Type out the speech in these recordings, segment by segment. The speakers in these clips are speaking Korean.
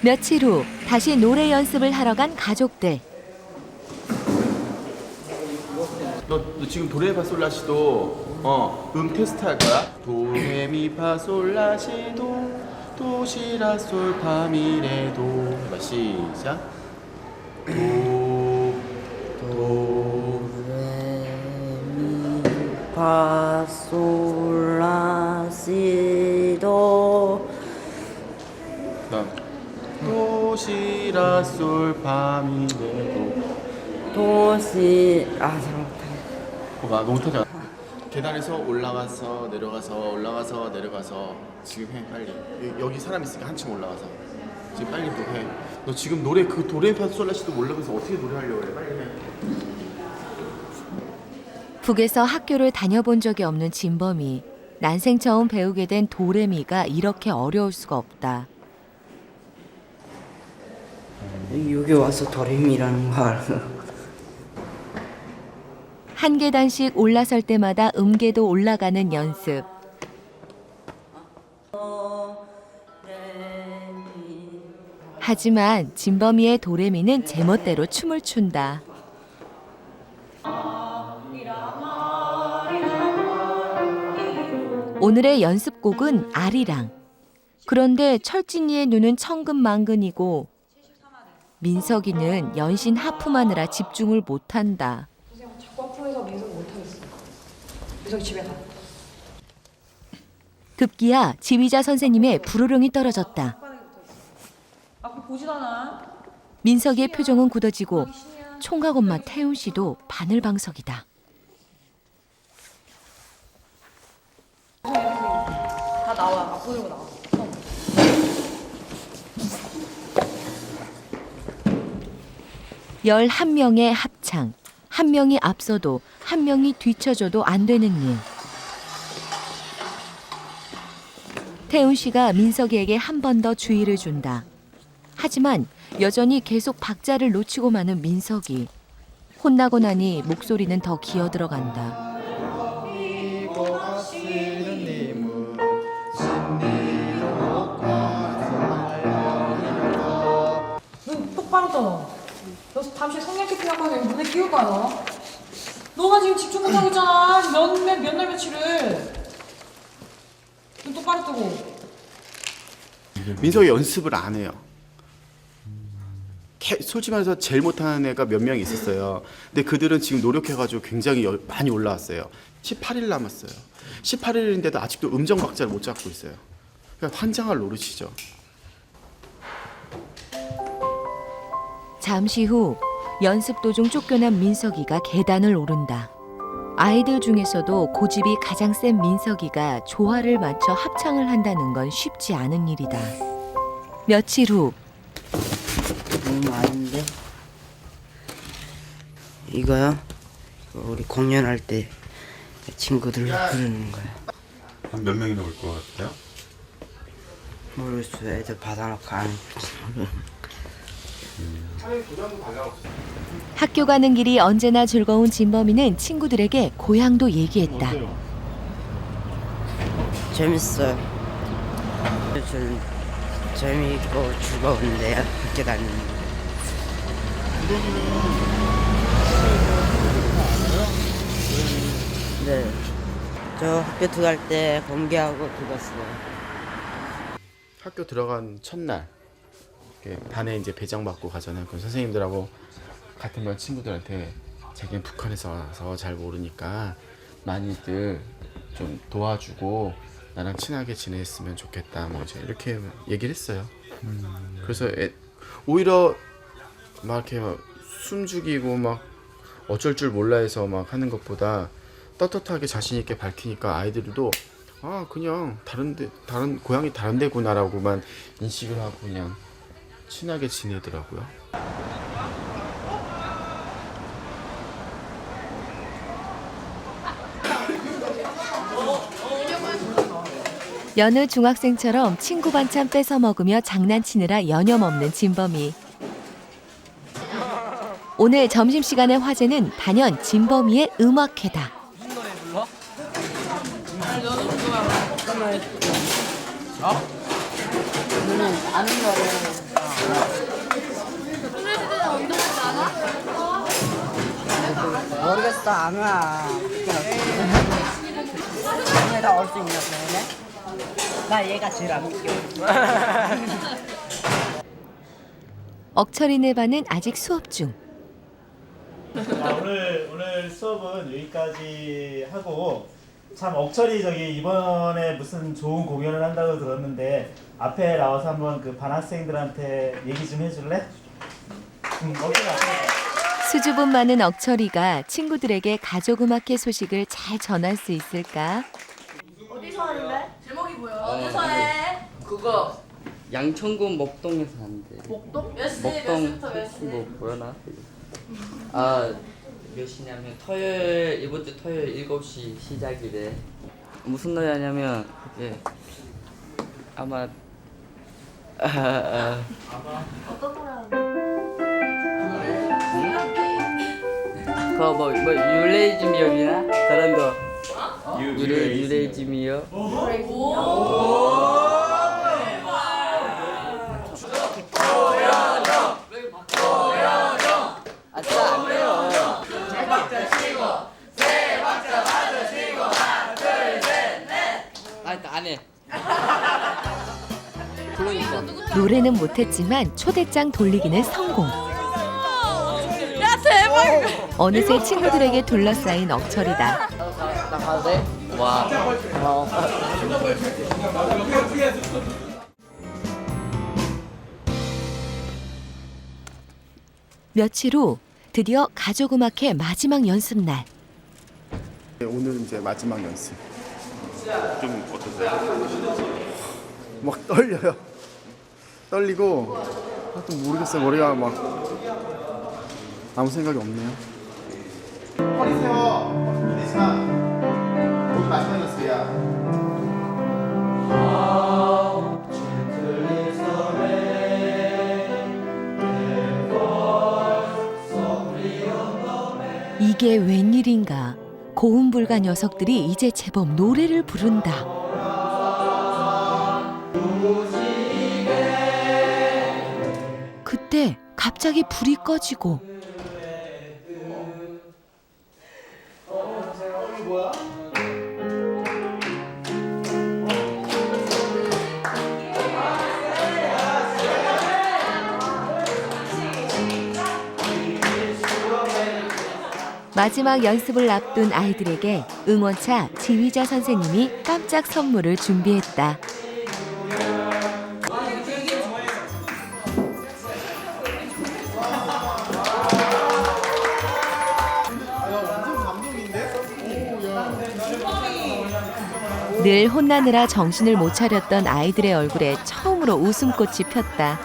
며칠 후 다시 노래 연습을 하러 간 가족들. 너, 너 지금 도레미파솔라시도 어, 음 테스트 할 거야? 도레미파솔라시도 도시라솔 파미레도 해봐 시작 도, 도, 파솔 도시라솔파미레도 도시 아 잘못해 봐봐 너무 타잖아 계단에서 올라가서 내려가서 올라가서 내려가서 지금 해 빨리. 여기, 여기 사람 있으니까 한층 올라가서. 지금 빨리 또해너 지금 노래 그 도레미파 솔라시도 모르면서 어떻게 노래하려고 그래? 빨리 해. 북에서 학교를 다녀본 적이 없는 진범이 난생 처음 배우게 된 도레미가 이렇게 어려울 수가 없다. 여기 와서 거 알아 한 계단씩 올라설 때마다 음계도 올라가는 연습. 하지만 진범이의 도레미는 제멋대로 춤을 춘다. 오늘의 연습곡은 아리랑. 그런데 철진이의 눈은 천근만근이고 민석이는 연신 하품하느라 집중을 못한다. 급기야 지휘자 선생님의 불호령이 떨어졌다. 민석이의 표정은 굳어지고 총각 엄마 태훈 씨도 바늘방석이다. 다 나와. 11명의 합창, 한 명이 앞서도 한 명이 뒤쳐져도 안 되는 일. 태훈 씨가 민석이에게 한 번 더 주의를 준다. 하지만 여전히 계속 박자를 놓치고 마는 민석이. 혼나고 나니 목소리는 더 기어 들어간다. 너 잠시 성냥 캠핑 하면 눈에 끼울 거야 너. 너가 지금 집중 못하고 있잖아. 몇몇 몇날 며칠을. 눈 똑바로 뜨고. 민석이 연습을 안 해요. 캐- 솔직히 말해서 제일 못하는 애가 몇 명 있었어요. 근데 그들은 지금 노력해가지고 굉장히 열- 많이 올라왔어요. 18일 남았어요. 18일인데도 아직도 음정 박자를 못 잡고 있어요. 그러니까 환장할 노릇이죠. 잠시 후 연습 도중 쫓겨난 민석이가 계단을 오른다. 아이들 중에서도 고집이 가장 센 민석이가 조화를 맞춰 합창을 한다는 건 쉽지 않은 일이다. 며칠 후 너무 아닌데 이거요 이거 우리 공연할 때 친구들 부르는 거야 한 몇 명이나 올 것 같아요? 모르겠어 애들 받아놓고 안 학교 가는 길이 언제나 즐거운 진범이는 친구들에게 고향도 얘기했다. 재밌어요 저는 재미있고 즐거운데 학교 다니는 거. 네. 저 학교 들어갈 때 공개하고 들었어요. 학교 들어간 첫날 반에 이제 배정 받고 가잖아요. 그 선생님들하고 같은 반 친구들한테 자기는 북한에서 와서 잘 모르니까 많이들 좀 도와주고 나랑 친하게 지냈으면 좋겠다. 뭐 이제 이렇게 얘기를 했어요. 그래서 애- 오히려 막 이렇게 막 숨죽이고 막 어쩔 줄 몰라 해서 막 하는 것보다 떳떳하게 자신 있게 밝히니까 아이들도 아 그냥 다른데 다른 고향이 다른 데구나라고만 인식을 하고 그냥 친하게 지내더라고요. 여느 중학생처럼 친구 반찬 뺏어 먹으며 장난치느라 여념없는 진범이. 오늘 점심시간의 화제는 단연 진범이의 음악회다. 아는 노래 모르겠어 안 와. 얘가 올수 있나 보네. 나 얘가 제일 안 믿겨. 억철이네 반은 아직 수업 중. 자, 오늘 오늘 수업은 여기까지 하고 참 억철이 저기 이번에 무슨 좋은 공연을 한다고 들었는데 앞에 나와서 한번 그 반 학생들한테 얘기 좀 해줄래? 응, 어깨가 수줍음 많은 억철이가 친구들에게 가족 음악회 소식을 잘 전할 수 있을까? 그거 양천구 목동에서 한대. 목동? 몇 시? 목동 몇 시부터 몇 시? 뭐 보여나? 아, 몇 시냐면 토요일 이번 주 토요일 7시 시작이래. 무슨 노래냐면 그게 아마 아, 아. 어떤 노래 그거 뭐, 뭐 유레이즘이었나? 그런 거. 유레 유레이즘이요? 노래는 못했지만 초대장 돌리기는 성공. 어느새 친구들에게 둘러싸인 억철이다. 나 가도 돼? 와. 며칠 후 드디어 가족 음악회 마지막 연습 날. 네, 오늘은 이제 마지막 연습. 좀 어떠세요? 막 떨려요. 떨리고 아, 또 모르겠어요. 머리가 막 아무 생각이 없네요. 허리 세워. 내지 마. 오늘 마지막 연습이야. 이게 웬일인가? 고음불가 녀석들이 이제 제법 노래를 부른다. 갑자기 불이 꺼지고 마지막 연습을 앞둔 아이들에게 응원차 지휘자 선생님이 깜짝 선물을 준비했다. 늘 혼나느라 정신을 못 차렸던 아이들의 얼굴에 처음으로 웃음꽃이 폈다.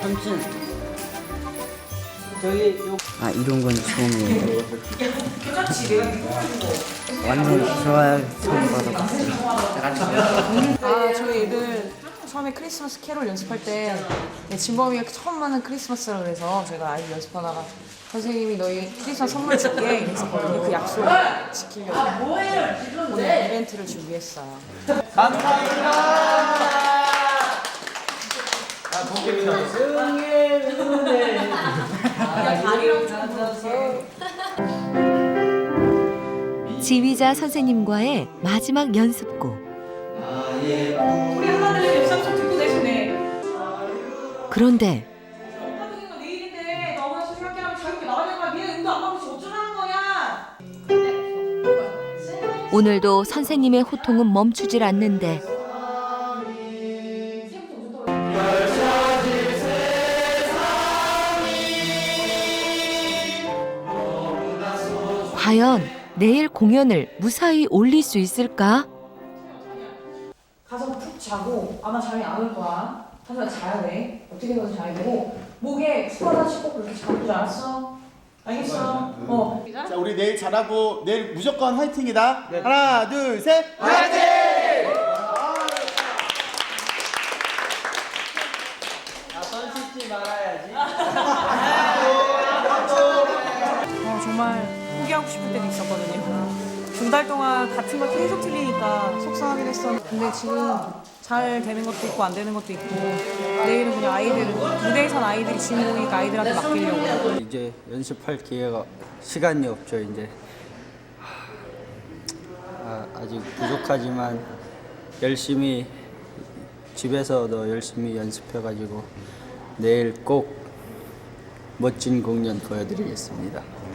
삼촌. 저기 요. 아 이런 건 처음이에요. 완전 좋아요. 처음 받아봤어요. 아 저희 애들 처음에 크리스마스 캐롤 연습할 때 네, 진범이가 처음 만난 크리스마스라 그래서 제가 아이들 연습하다가 선생님이 너희 크리스마스 선물 줄게 이랬었거든요. 그 약속 지키려고. 오늘 이벤트를 준비했어요. 지휘자 선생님과의 마지막 연습곡. 우리 하 그런데 오늘도 선생님의 호통은 멈추질 않는데 과연 내일 공연을 무사히 올릴 수 있을까? 가서 푹 자고 아마 잠이 안 올 거야. 하지만 자야 돼. 어떻게 해서 자야 되고 목에 푹 하나씩 꼭 그렇게 잡고 자. 알았어? 알겠어? 어. 자, 우리 내일 잘하고 내일 무조건 화이팅이다. 하나, 둘, 셋. 어, 했었는데 근데 지금 잘 되는 것도 있고 안 되는 것도 있고 내일은 그냥 아이들 무대에선 아이들이 주인공이니까 아이들한테 맡기려고 이제 연습할 기회가 시간이 없죠 이제 아, 아직 부족하지만 열심히 집에서도 열심히 연습해가지고 내일 꼭 멋진 공연 보여드리겠습니다.